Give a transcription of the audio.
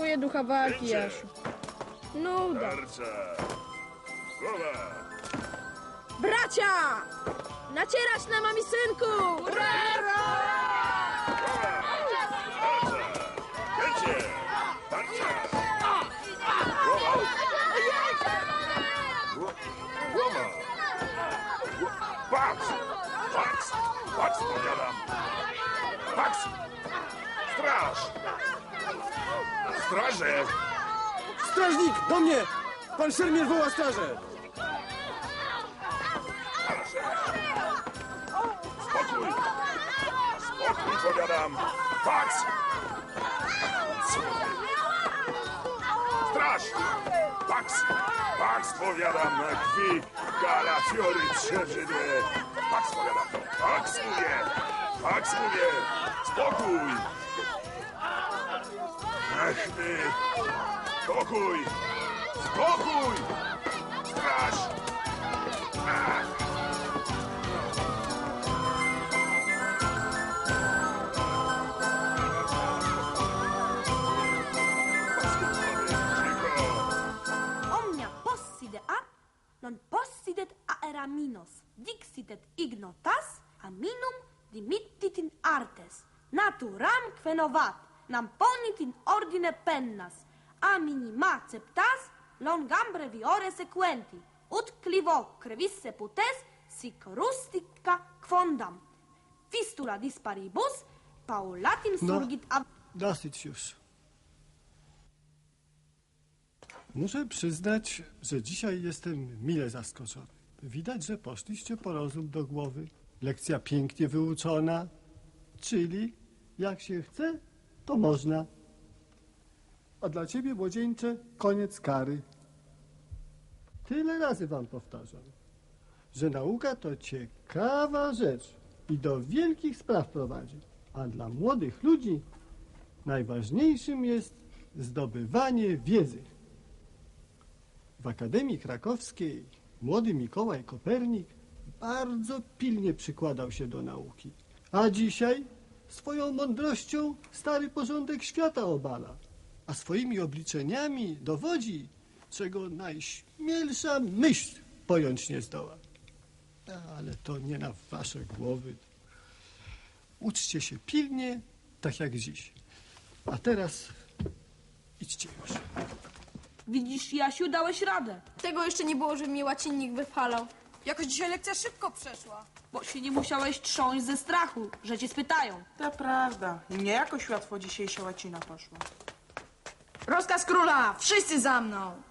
brakuje ducha walki, Jasiu. Nuda. Tarcza. Głowa. Bracia! Nacierać na mami synku! Głowa. Tarcza. Kręcie. Tarcza. Głowa. Gło- Głowa. Gło- Patrz. Patrz. Patrz, powiadam. Patrz. Straż. Straże. Strażnik, do mnie! Pan szermierz woła strażę! Spokój! Spokój, powiadam! Patrz! Straż! Pax! Pax, powiadam, na krwi kalafiory trzebrzydłe! Pax, powiadam! Pax, mówię! Pax, mówię! Spokój! Spokój! Spokój! Straż! Ach. Omnia posside a, non possidet aeraminos, dixitet ignotas, aminum dimittit in artes, naturam quenovat. Nam ponit in ordine pennas, a minima ceptas, longam breviore sequenti, ut clivo crevisse putes, sic rustica quondam. Fistula disparibus, paulatim No. surgit ab... Dosyć już. Muszę przyznać, że dzisiaj jestem mile zaskoczony. Widać, że poszliście po rozum do głowy. Lekcja pięknie wyuczona, czyli jak się chce, to można. A dla ciebie, młodzieńcze, koniec kary. Tyle razy wam powtarzam, że nauka to ciekawa rzecz i do wielkich spraw prowadzi. A dla młodych ludzi najważniejszym jest zdobywanie wiedzy. W Akademii Krakowskiej młody Mikołaj Kopernik bardzo pilnie przykładał się do nauki. A dzisiaj swoją mądrością stary porządek świata obala, a swoimi obliczeniami dowodzi, czego najśmielsza myśl pojąć nie zdoła. Ale to nie na wasze głowy. Uczcie się pilnie, tak jak dziś. A teraz idźcie już. Widzisz, Jasiu, dałeś radę, Tego jeszcze nie było, że mi łacinnik wypalał. Jakoś dzisiaj lekcja szybko przeszła. bo się nie musiałeś trząść ze strachu, że cię spytają. To prawda. Nie jakoś łatwo dzisiejsza łacina poszła. Rozkaz króla! Wszyscy za mną!